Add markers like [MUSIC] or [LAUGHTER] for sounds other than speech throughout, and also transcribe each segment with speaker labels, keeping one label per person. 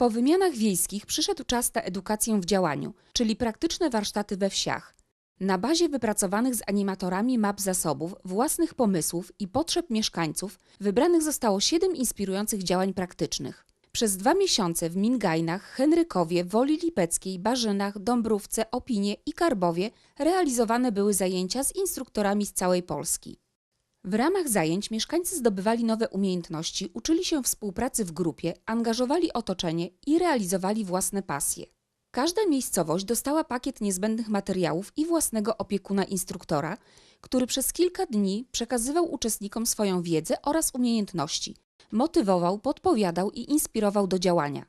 Speaker 1: Po wymianach wiejskich przyszedł czas na edukację w działaniu, czyli praktyczne warsztaty we wsiach. Na bazie wypracowanych z animatorami map zasobów, własnych pomysłów i potrzeb mieszkańców wybranych zostało siedem inspirujących działań praktycznych. Przez dwa miesiące w Mingajnach, Henrykowie, Woli Lipeckiej, Barzynach, Dąbrówce, Opinie i Karbowie realizowane były zajęcia z instruktorami z całej Polski. W ramach zajęć mieszkańcy zdobywali nowe umiejętności, uczyli się współpracy w grupie, angażowali otoczenie i realizowali własne pasje. Każda miejscowość dostała pakiet niezbędnych materiałów i własnego opiekuna instruktora, który przez kilka dni przekazywał uczestnikom swoją wiedzę oraz umiejętności, motywował, podpowiadał i inspirował do działania.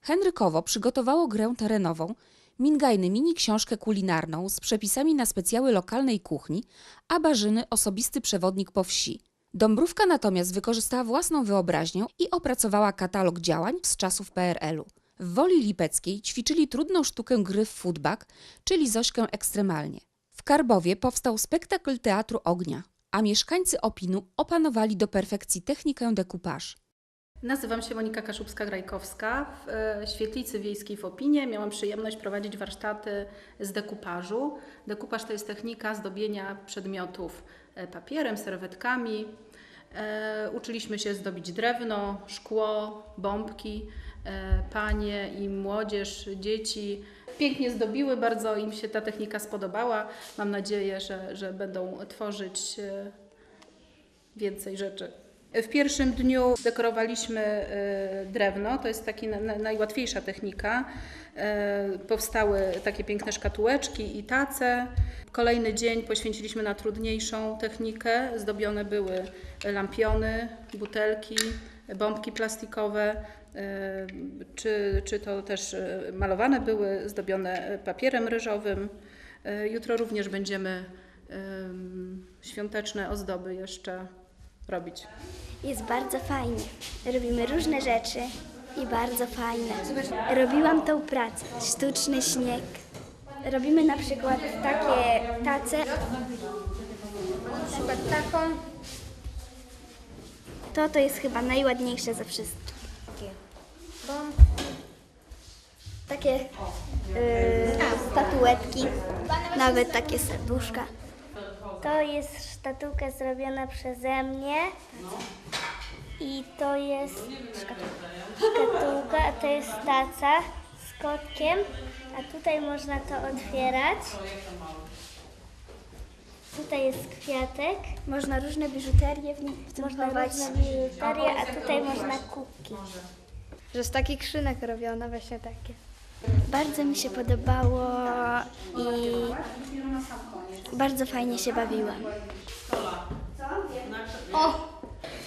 Speaker 1: Henrykowo przygotowało grę terenową, Mingajny mini książkę kulinarną z przepisami na specjały lokalnej kuchni, a Barzyny osobisty przewodnik po wsi. Dąbrówka natomiast wykorzystała własną wyobraźnię i opracowała katalog działań z czasów PRL-u. W Woli Lipeckiej ćwiczyli trudną sztukę gry w futbak, czyli Zośkę ekstremalnie. W Karbowie powstał spektakl teatru ognia, a mieszkańcy Opinu opanowali do perfekcji technikę decoupage.
Speaker 2: Nazywam się Monika Kaszubska-Grajkowska. W e, Świetlicy Wiejskiej w Opinie miałam przyjemność prowadzić warsztaty z dekupażu. Dekupaż to jest technika zdobienia przedmiotów e, papierem, serwetkami. E, Uczyliśmy się zdobić drewno, szkło, bombki. Panie i młodzież, dzieci pięknie zdobiły, bardzo im się ta technika spodobała. Mam nadzieję, że, że będą tworzyć więcej rzeczy. W pierwszym dniu dekorowaliśmy e, drewno, to jest taka najłatwiejsza technika. E, Powstały takie piękne szkatułeczki i tace. Kolejny dzień poświęciliśmy na trudniejszą technikę. Zdobione były lampiony, butelki, bombki plastikowe, e, czy, czy to też malowane były, zdobione papierem ryżowym. Jutro również będziemy em, świąteczne ozdoby jeszcze robić.
Speaker 3: Jest bardzo fajnie. Robimy różne rzeczy i bardzo fajne. Robiłam tą pracę. Sztuczny śnieg. Robimy na przykład takie tace. Na przykład taką. To to jest chyba najładniejsze ze wszystkich. Takie yy, statuetki, nawet takie serduszka. To jest szkatułka zrobiona przeze mnie. I to jest szkatułka, a to jest taca z kotkiem, a tutaj można to otwierać. Tutaj jest kwiatek. Można różne biżuterię w nim Można różne biżuterię, a tutaj można kubki.
Speaker 4: Że z takich krzynek robione właśnie takie.
Speaker 3: Bardzo mi się podobało i bardzo fajnie się bawiłam.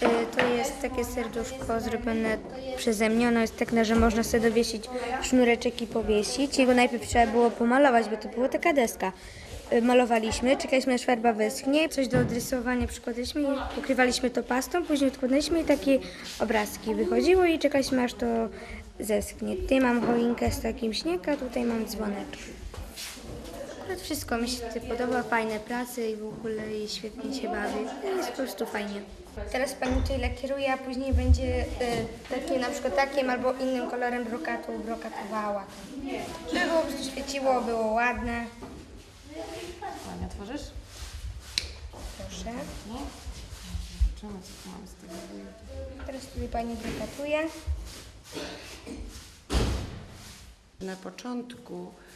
Speaker 4: Y, To jest takie serduszko zrobione przeze mnie. Ono jest takie, że można sobie dowiesić sznureczek i powiesić. Jego najpierw trzeba było pomalować, bo to była taka deska. Y, Malowaliśmy, czekaliśmy aż farba wyschnie, coś do odrysowania przykładaliśmy i pokrywaliśmy to pastą, później odkładaliśmy i takie obrazki wychodziło i czekaliśmy aż to zeschnie. Tutaj mam choinkę z takim śnieg, a tutaj mam dzwoneczek. Akurat wszystko mi się podoba, fajne prace i w ogóle i świetnie się bawię. Jest po prostu fajnie. Teraz pani tutaj lakieruje, a później będzie y, takim na przykład takim albo innym kolorem brokatu brokatowała. Żeby było po prostu świeciło, było ładne.
Speaker 2: Ania, tworzysz?
Speaker 4: Proszę.
Speaker 2: Czemu co tu mamy z tego?
Speaker 4: Teraz tutaj pani brokatuje.
Speaker 5: Na początku y,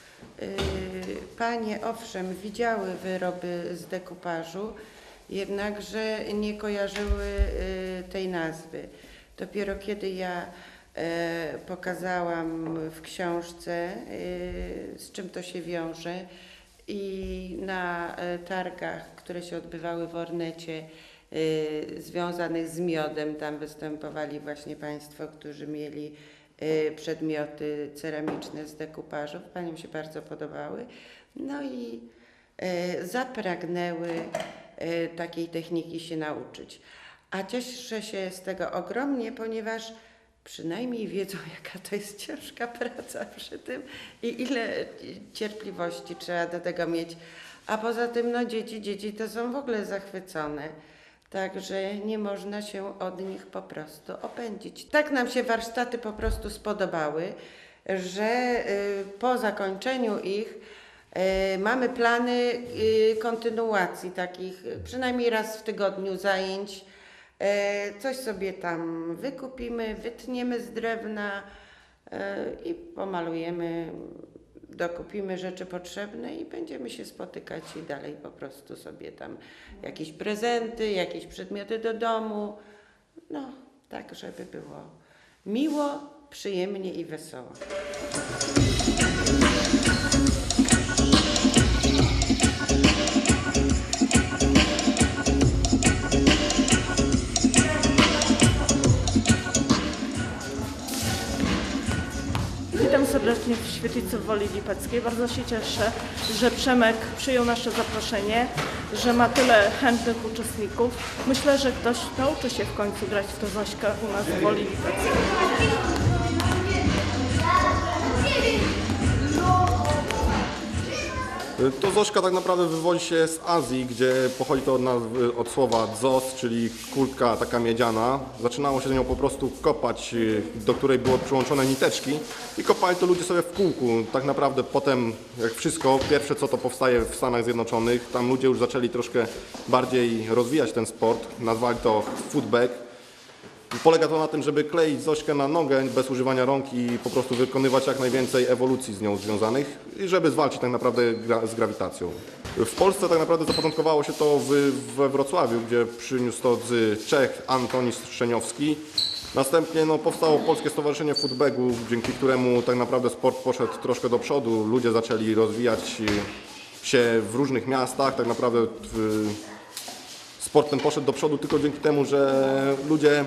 Speaker 5: panie owszem widziały wyroby z dekupażu, jednakże nie kojarzyły y, tej nazwy. Dopiero kiedy ja y, pokazałam w książce, y, z czym to się wiąże i na y, targach, które się odbywały w Ornecie, y, związanych z miodem, tam występowali właśnie Państwo, którzy mieli y, przedmioty ceramiczne z dekupażu. Paniom się bardzo podobały. No i y, zapragnęły y, takiej techniki się nauczyć. A cieszę się z tego ogromnie, ponieważ przynajmniej wiedzą, [LAUGHS] jaka to jest ciężka praca przy tym i ile cierpliwości trzeba do tego mieć. A poza tym, no dzieci, dzieci to są w ogóle zachwycone Także nie można się od nich po prostu opędzić. Tak nam się warsztaty po prostu spodobały, że y, po zakończeniu ich y, mamy plany y, kontynuacji takich przynajmniej raz w tygodniu zajęć. Coś sobie tam wykupimy, wytniemy z drewna i pomalujemy, dokupimy rzeczy potrzebne i będziemy się spotykać i dalej po prostu sobie tam jakieś prezenty, jakieś przedmioty do domu. No, tak, żeby było miło, przyjemnie i wesoło.
Speaker 6: Witam serdecznie w Świetlicy Woli Lipeckiej. Bardzo się cieszę, że Przemek przyjął nasze zaproszenie, że ma tyle chętnych uczestników. Myślę, że ktoś nauczy się w końcu grać w tę Zośkę u nas w Woli Lipeckiej.
Speaker 7: To Zośka tak naprawdę wywodzi się z Azji, gdzie pochodzi to od, nazwy, od słowa dzos, czyli kulka taka miedziana. Zaczynało się z nią po prostu kopać, y, do której było przyłączone niteczki i kopali to ludzie sobie w kółku. Tak naprawdę potem, jak wszystko, pierwsze co to powstaje w Stanach Zjednoczonych, tam ludzie już zaczęli troszkę bardziej rozwijać ten sport, nazwali to footback. Polega to na tym, żeby kleić Zośkę na nogę bez używania rąk i po prostu wykonywać jak najwięcej ewolucji z nią związanych i żeby zwalczyć tak naprawdę gra, z grawitacją. W Polsce tak naprawdę zapoczątkowało się to w, we Wrocławiu, gdzie przyniósł to z Czech Antoni Strzeniowski. Następnie no, powstało Polskie Stowarzyszenie Footbagu, dzięki któremu tak naprawdę sport poszedł troszkę do przodu. Ludzie zaczęli rozwijać się w różnych miastach, tak naprawdę w, sport ten poszedł do przodu tylko dzięki temu, że ludzie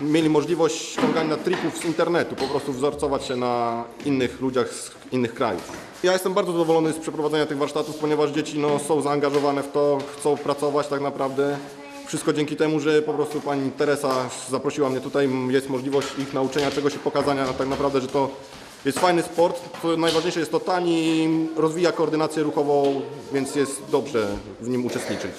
Speaker 7: mieli możliwość ściągania trików z internetu, po prostu wzorcować się na innych ludziach z innych krajów. Ja jestem bardzo zadowolony z przeprowadzenia tych warsztatów, ponieważ dzieci no, są zaangażowane w to, chcą pracować tak naprawdę. Wszystko dzięki temu, że po prostu pani Teresa zaprosiła mnie tutaj, jest możliwość ich nauczenia czegoś i pokazania tak naprawdę, że to jest fajny sport. To najważniejsze jest to tani, rozwija koordynację ruchową, więc jest dobrze w nim uczestniczyć.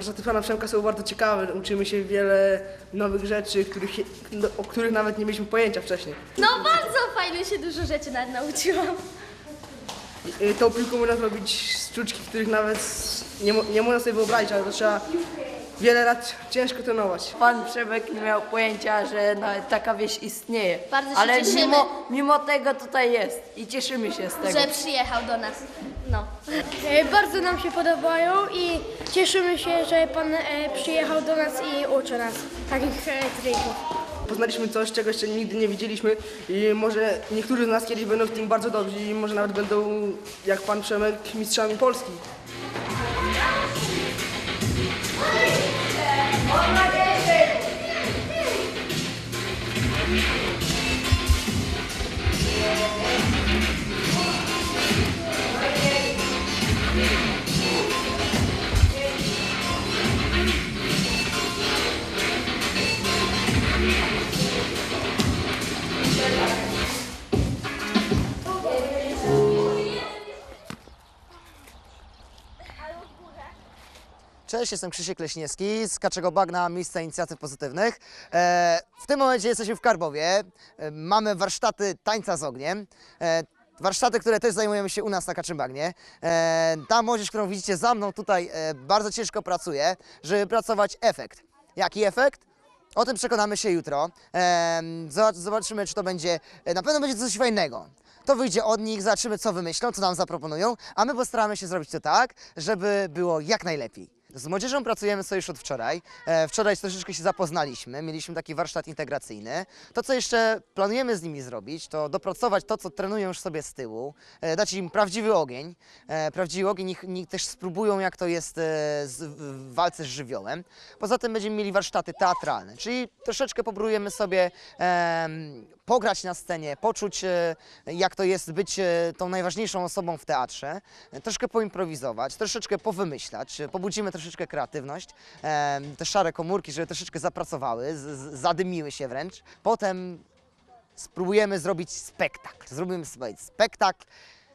Speaker 8: Warsztaty pana Przemka są bardzo ciekawe, uczymy się wiele nowych rzeczy, których, no, o których nawet nie mieliśmy pojęcia wcześniej.
Speaker 9: No bardzo fajnie się dużo rzeczy nawet nauczyłam.
Speaker 8: Y, Tą piłką można zrobić sztuczki, których nawet nie, mo- nie można sobie wyobrazić, ale to trzeba wiele lat ciężko trenować.
Speaker 10: Pan Przemek nie miał pojęcia, że nawet taka wieś istnieje.
Speaker 9: Bardzo się
Speaker 10: Ale
Speaker 9: cieszymy.
Speaker 10: mimo, mimo tego tutaj jest i cieszymy się z tego.
Speaker 9: Że przyjechał do nas.
Speaker 11: E, Bardzo nam się podobają i cieszymy się, że Pan e, przyjechał do nas i uczy nas takich e, trików.
Speaker 8: Poznaliśmy coś, czego jeszcze nigdy nie widzieliśmy i może niektórzy z nas kiedyś będą w tym bardzo dobrzy i może nawet będą, jak pan Przemek, mistrzami Polski.
Speaker 12: Cześć, jestem Krzysiek Leśniewski z Kaczego Bagna, miejsca inicjatyw pozytywnych. E, w tym momencie jesteśmy w Karbowie. E, mamy warsztaty tańca z ogniem. E, warsztaty, które też zajmujemy się u nas na Kaczymbagnie. Ta młodzież, którą widzicie za mną tutaj, bardzo ciężko pracuje, żeby pracować efekt. Jaki efekt? O tym przekonamy się jutro. Zobaczymy, czy to będzie. Na pewno będzie coś fajnego. To wyjdzie od nich, zobaczymy, co wymyślą, co nam zaproponują, a my postaramy się zrobić to tak, żeby było jak najlepiej. Z młodzieżą pracujemy sobie już od wczoraj. E, Wczoraj troszeczkę się zapoznaliśmy, mieliśmy taki warsztat integracyjny. To, co jeszcze planujemy z nimi zrobić, to dopracować to, co trenują już sobie z tyłu, e, dać im prawdziwy ogień. E, Prawdziwy ogień, niech, niech też spróbują, jak to jest z, w walce z żywiołem. Poza tym będziemy mieli warsztaty teatralne, czyli troszeczkę popróbujemy sobie pograć na scenie, poczuć, e, jak to jest być e, tą najważniejszą osobą w teatrze, e, troszkę poimprowizować, troszeczkę powymyślać, pobudzimy troszeczkę kreatywność, te szare komórki, żeby troszeczkę zapracowały, zadymiły się wręcz. Potem spróbujemy zrobić spektakl. Zrobimy sobie spektakl.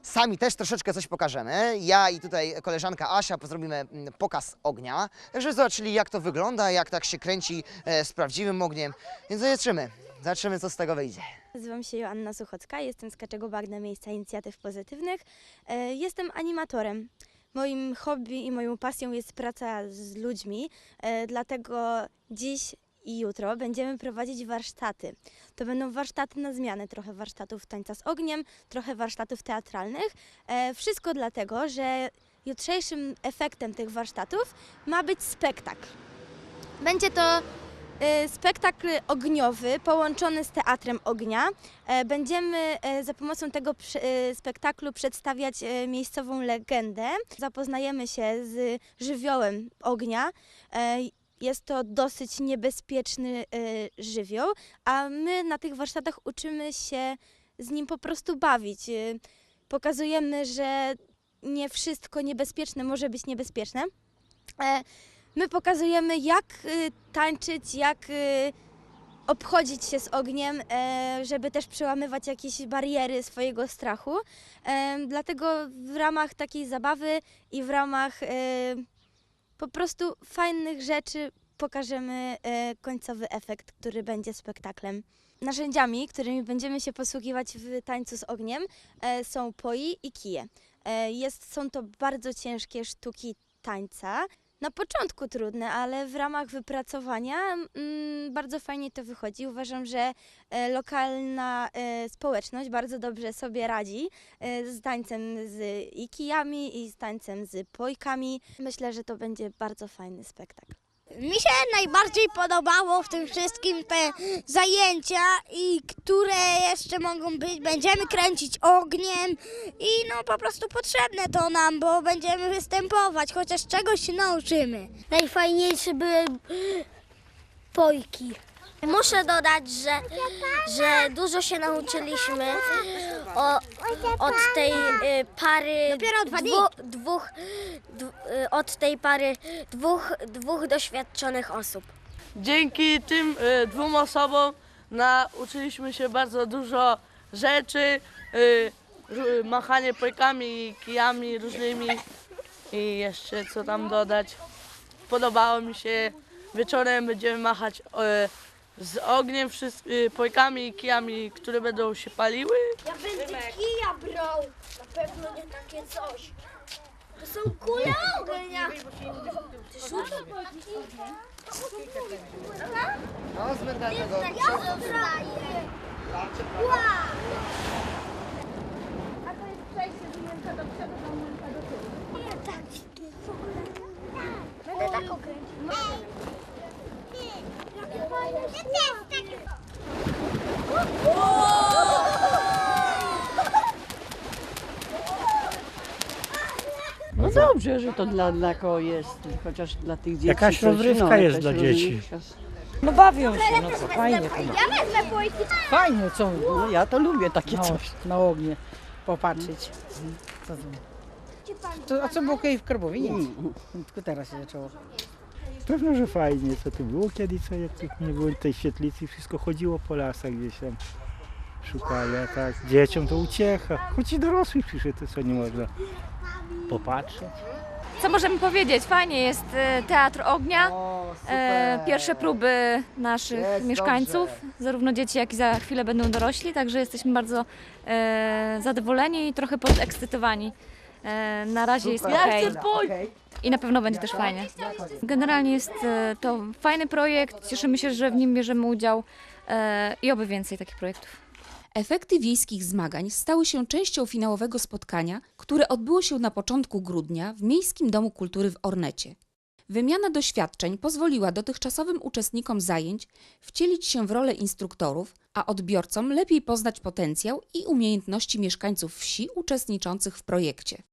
Speaker 12: Sami też troszeczkę coś pokażemy. Ja i tutaj koleżanka Asia zrobimy mm, pokaz ognia, tak żeby zobaczyli jak to wygląda, jak tak się kręci e, z prawdziwym ogniem. Więc zobaczymy, zobaczymy co z tego wyjdzie.
Speaker 13: Nazywam się Joanna Suchocka, jestem z Kaczego Bagna Miejsca Inicjatyw Pozytywnych. E, Jestem animatorem. Moim hobby i moją pasją jest praca z ludźmi, e, dlatego dziś i jutro będziemy prowadzić warsztaty. To będą warsztaty na zmianę, trochę warsztatów tańca z ogniem, trochę warsztatów teatralnych. E, Wszystko dlatego, że jutrzejszym efektem tych warsztatów ma być spektakl. Będzie to e, spektakl ogniowy połączony z teatrem ognia. E, Będziemy e, za pomocą tego spektaklu przedstawiać miejscową legendę. Zapoznajemy się z żywiołem ognia. Jest to dosyć niebezpieczny e, żywioł, a my na tych warsztatach uczymy się z nim po prostu bawić. E, Pokazujemy, że nie wszystko niebezpieczne może być niebezpieczne. E, My pokazujemy, jak tańczyć, jak obchodzić się z ogniem, żeby też przełamywać jakieś bariery swojego strachu. Dlatego w ramach takiej zabawy i w ramach po prostu fajnych rzeczy pokażemy e, końcowy efekt, który będzie spektaklem. Narzędziami, którymi będziemy się posługiwać w tańcu z ogniem, e, są poi i kije. E, Jest, są to bardzo ciężkie sztuki tańca. Na początku trudne, ale w ramach wypracowania mm, bardzo fajnie to wychodzi. Uważam, że e, lokalna e, społeczność bardzo dobrze sobie radzi e, z tańcem z i kijami i z tańcem z pojkami. Myślę, że to będzie bardzo fajny spektakl.
Speaker 11: Mi się najbardziej podobało w tym wszystkim te zajęcia i które jeszcze mogą być. Będziemy kręcić ogniem i no po prostu potrzebne to nam, bo będziemy występować, chociaż czegoś się nauczymy. Najfajniejsze były pojki. Muszę dodać, że, że dużo się nauczyliśmy o, od tej y, pary Dopiero dwa dwu, dwóch, dwu, y, od tej pary dwóch, dwóch doświadczonych osób.
Speaker 10: Dzięki tym y, dwóm osobom nauczyliśmy się bardzo dużo rzeczy, y, ró- machanie pojkami, kijami różnymi i jeszcze co tam dodać. Podobało mi się, wieczorem będziemy machać y, z ogniem, wszystk- y, pojkami i kijami, które będą się paliły.
Speaker 11: Ja będę kija brał, na pewno nie takie coś. To są kule ognia. Ty rzucasz
Speaker 12: No, z mentalnego.
Speaker 11: Ja zostaję. Wow. A to jest przejście z męka do przodu, do męka do tyłu. Tak. Będę tak okręcił. Sztuki.
Speaker 14: No dobrze, że to dla, dla kogo jest, chociaż dla tych dzieci.
Speaker 15: Jakaś
Speaker 14: coś,
Speaker 15: rozrywka
Speaker 14: no,
Speaker 15: jest
Speaker 14: jakaś
Speaker 15: dla dzieci.
Speaker 14: rozrywka.
Speaker 15: No bawią się, no to fajnie to ma.
Speaker 11: Ja wezmę pojki.
Speaker 15: Fajnie, co?
Speaker 14: No, ja to lubię takie
Speaker 15: No,
Speaker 14: coś.
Speaker 15: na ognie popatrzeć. Co to? To, a co było kiedyś w Karbowie? Nic. Tylko teraz się zaczęło.
Speaker 16: Pewno, że fajnie, co tu było kiedyś, co jak tu nie było tej świetlicy, wszystko chodziło po lasach gdzieś tam. Szukali, a tak dzieciom to uciecha. Choć i dorosłych przyszedł, to co nie można popatrzeć.
Speaker 17: Co możemy powiedzieć? Fajnie jest e, Teatr Ognia. E, pierwsze próby naszych
Speaker 12: Jest
Speaker 17: mieszkańców,
Speaker 12: dobrze.
Speaker 17: zarówno dzieci, jak i za chwilę będą dorośli, także jesteśmy bardzo e, zadowoleni i trochę podekscytowani. E, na razie jest
Speaker 12: Super.
Speaker 17: okej.
Speaker 10: Pójść.
Speaker 17: I na pewno będzie też fajnie. Generalnie jest e, to fajny projekt, cieszymy się, że w nim bierzemy udział e, i oby więcej takich projektów.
Speaker 1: Efekty wiejskich zmagań stały się częścią finałowego spotkania, które odbyło się na początku grudnia w Miejskim Domu Kultury w Ornecie. Wymiana doświadczeń pozwoliła dotychczasowym uczestnikom zajęć wcielić się w rolę instruktorów, a odbiorcom lepiej poznać potencjał i umiejętności mieszkańców wsi uczestniczących w projekcie.